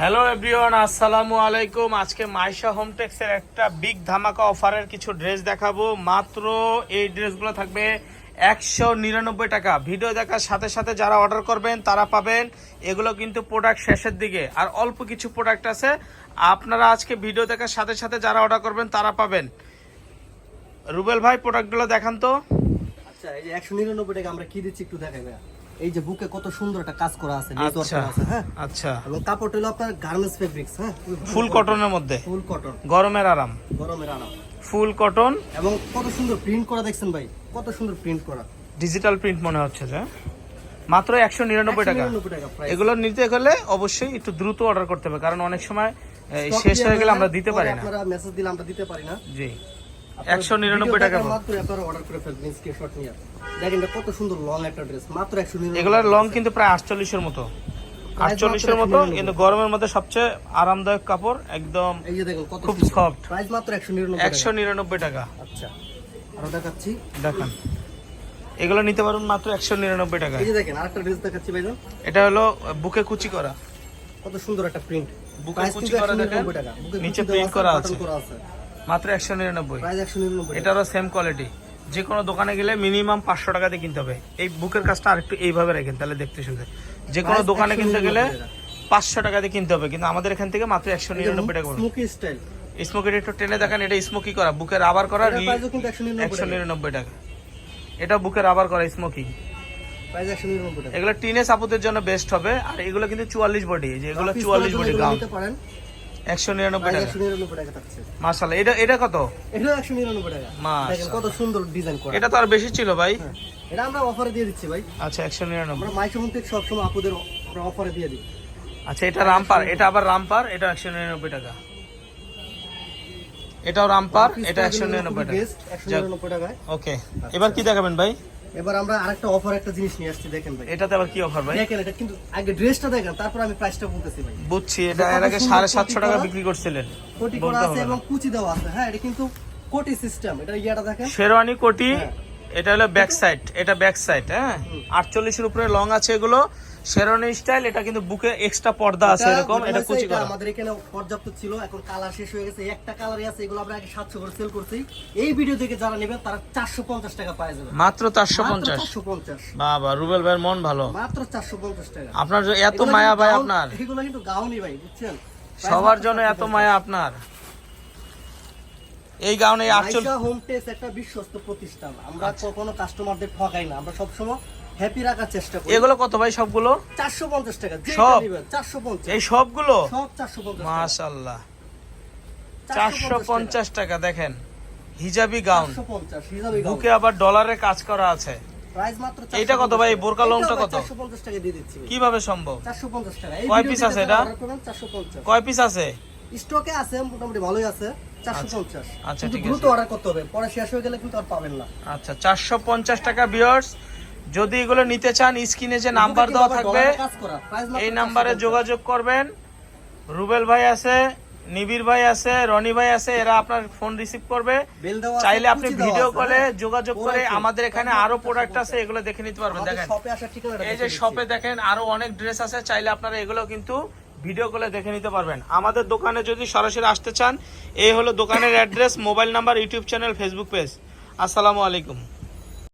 Hello everyone আসসালামু আলাইকুম আজকে মাইশা হোমটেক্সের একটা বিগ ধামাকা অফারের কিছু ড্রেস দেখাবো। মাত্র এই ড্রেসগুলো থাকবে একশো নিরানব্বই টাকা। ভিডিও দেখার সাথে সাথে যারা অর্ডার করবেন, তারা পাবেন। এগুলো কিন্তু প্রোডাক্ট শেষের দিকে। আর অল্প কিছু প্রোডাক্ট আছে। আপনারা আজকে ভিডিও দেখার সাথে সাথে যারা অর্ডার করবেন, তারা পাবেন। রুবেল ভাই প্রোডাক্টগুলো দেখান তো। আচ্ছা এই যে একশো নিরানব্বই টাকা আমরা কি দিচ্ছি একটু দেখাই এই যে বুকে কত সুন্দর একটা কাজ করা আছে নেট আচ্ছা আছে হ্যাঁ? আচ্ছা। এবং কাপড়টা হলো আপনার গার্মেন্টস ফেব্রিক্স হ্যাঁ? ফুল কটনের মধ্যে? ফুল কটন গরমের আরাম? গরমের আরাম। ফুল কটন এবং কত সুন্দর প্রিন্ট করা দেখছেন ভাই? কত সুন্দর প্রিন্ট করা। ডিজিটাল প্রিন্ট মনে হচ্ছে যে মাত্র একশো নিরানব্বই টাকা। 199 টাকা প্রাইস এগুলো নিতে গেলে অবশ্যই একটু দ্রুত অর্ডার করতে হবে কারণ অনেক সময় শেষ হয়ে গেলে আমরা দিতে পারি না। আপনারা মেসেজ দিলে আমরা দিতে পারি না। জি। একশো নিরানব্বই টাকা মাত্র আপনারা অর্ডার করে ফেলবেন স্ক্রিনশট নিয়ে। দেখেন কত সুন্দর লং একটা ড্রেস মাত্র একশো নিরানব্বই এগুলোর লং কিন্তু প্রায় আটচল্লিশের মতো। আটচল্লিশের মতো কিন্তু গরমের মধ্যে সবচেয়ে আরামদায়ক কাপড় একদম এই যে দেখেন কত খুব সফট প্রাইস মাত্র একশো নিরানব্বই টাকা। আচ্ছা আরও দেখাচ্ছি। দেখান। এগুলো নিতে পারবেন মাত্র একশো নিরানব্বই টাকা। এই যে দেখেন আরেকটা ড্রেস দেখাচ্ছি ভাইজান। এটা হলো বুকে কুচি করা। কত সুন্দর একটা প্রিন্ট বুকে কুচি করা দেখেন। নিচে প্রিন্ট করা আছে। মাত্র একশো নিরানব্বই। এটারও সেম কোয়ালিটি যে কোনো দোকানে গেলে মিনিমাম পাঁচশো টাকা দিয়ে কিনতে হবে। এই বুকের কাজটা আরেকটু এইভাবে রাখেন তাহলে দেখতে শুনতে যে কোনো দোকানে কিনতে গেলে পাঁচশো টাকা দিয়ে কিনতে হবে কিন্তু আমাদের এখান থেকে মাত্র একশো নিরানব্বই টাকা স্টাইল স্মোকিটা একটু টেনে দেখেন এটা স্মোকি করা। বুকের আবার করা একশো নিরানব্বই টাকা। এটা বুকের আবার করা স্মোকি এগুলো টিনেস আপুদের জন্য বেস্ট হবে আর এগুলো কিন্তু চুয়াল্লিশ বডি যে এগুলো চুয়াল্লিশ বডি গাউন একশো নিরানব্বই টাকা। একশো নিরানব্বই টাকা থাকছে। মার্শাল এটা এটা কত? এটাও একশো নিরানব্বই টাকা। দেখেন কত সুন্দর ডিজাইন করা। এটা তো আর বেশি ছিল ভাই। হ্যাঁ। এটা আমরা অফারে দিয়ে দিচ্ছি ভাই। আচ্ছা একশো নিরানব্বই। আমরা মাইক্রোফোন থেকে সবসময় আপুদের অফারে দিয়ে দিই। আচ্ছা এটা রামপার এটা আবার রামপার এটা একশো নিরানব্বই টাকা। এটাও রামপার এটা একশো নিরানব্বই টাকা। ওকে। এবার কি দেখাবেন ভাই? এবার আমরা আরেকটা অফার একটা জিনিস নিয়ে আসছি দেখেন ভাই। এটাতে আবার কি অফার ভাই? দেখেন এটা কিন্তু আগে ড্রেসটা দেখেন তারপর আমি প্রাইসটা বলতেছি ভাই। বুঝছি এটা এর আগে সুন্দর সাড়ে কোটি সাতশো টাকা বিক্রি করছিলেন। কোটি করা আছে এবং কুচি দেওয়া আছে। হ্যাঁ এটা কিন্তু কোটি সিস্টেম এটা ইয়াটা দেখেন। শেরওয়ানি কোটি হ্যাঁ। এটা হলো ব্যাক সাইড এটা ব্যাক সাইড হ্যাঁ? আটচল্লিশের উপরে লং আছে এগুলো। শেরওয়ানি স্টাইল এটা কিন্তু বুকে এক্সট্রা পর্দা আছে এরকম এটা কুচি করা। আমাদের এখানে পর্যাপ্ত ছিল এখন কালার শেষ হয়ে গেছে। একটা কালারই আছে এগুলো আমরা আগে সাতশো করে সেল করছি। এই ভিডিও থেকে যারা নেবেন তারা চারশো পঞ্চাশ টাকা পাওয়া যাবে। মাত্র চারশো পঞ্চাশ। চারশো পঞ্চাশ। বাবা রুবেল ভাইয়ের মন ভালো। মাত্র চারশো পঞ্চাশ টাকা। আপনার এত মায়া ভাই আপনার। এগুলো কিন্তু গাউনি ভাই বুঝছেন? সবার জন্য এত মায়া আপনার। এই গাউনে আইসা হোম টেস একটা বিশ্বস্ত প্রতিষ্ঠান। আমরা আচ্ছা। কখনো কাস্টমারদের ঠকাই না। আমরা সবসময় হ্যাপি রাখার চেষ্টা করি। এগুলো কত ভাই সবগুলো? চারশো পঞ্চাশ টাকা। সব? চারশো পঞ্চাশ। এই সবগুলো? সব চারশো পঞ্চাশ মাশাল্লাহ চারশো পঞ্চাশ টাকা। দেখেন। হিজাবি গাউন চারশো পঞ্চাশ হিসাবে বুকে আবার ডলারে কাজ করা আছে। প্রাইস মাত্র এইটা কত ভাই? বোরকা লংটা কত? চারশো পঞ্চাশ টাকা দিয়ে দিচ্ছি। কীভাবে সম্ভব? চারশো পঞ্চাশ টাকা। কয় piece আছে এটা? চারশো পঞ্চাশ। কয় পিস আছে? স্টকে আছে মোটামুটি ভালোই আছে। আচ্ছা, ঠিক আছে। অর্ডার করতে হবে। পরে শেষ হয়ে গেলে কিন্তু আর পাবেন না। আচ্ছা টাকা বিয়ার্স যদি এগুলো নিতে চান স্ক্রিনে যে নাম্বার দেওয়া থাকবে এই নাম্বারে যোগাযোগ করবেন। রুবেল ভাই আছে নিবির ভাই আছে রনি ভাই আছে এরা আপনার ফোন রিসিভ করবে। চাইলে আপনি ভিডিও কলে হ্যাঁ। যোগাযোগ করে আমাদের এখানে আরও প্রোডাক্ট আছে এগুলো দেখে নিতে পারবেন। দেখেন। এই যে শপে দেখেন আরও অনেক ড্রেস আছে চাইলে আপনারা এগুলো কিন্তু ভিডিও কলে দেখে নিতে পারবেন। আমাদের দোকানে যদি সরাসরি আসতে চান এই হলো দোকানের address, mobile number, YouTube channel, Facebook page. আসসালামু আলাইকুম।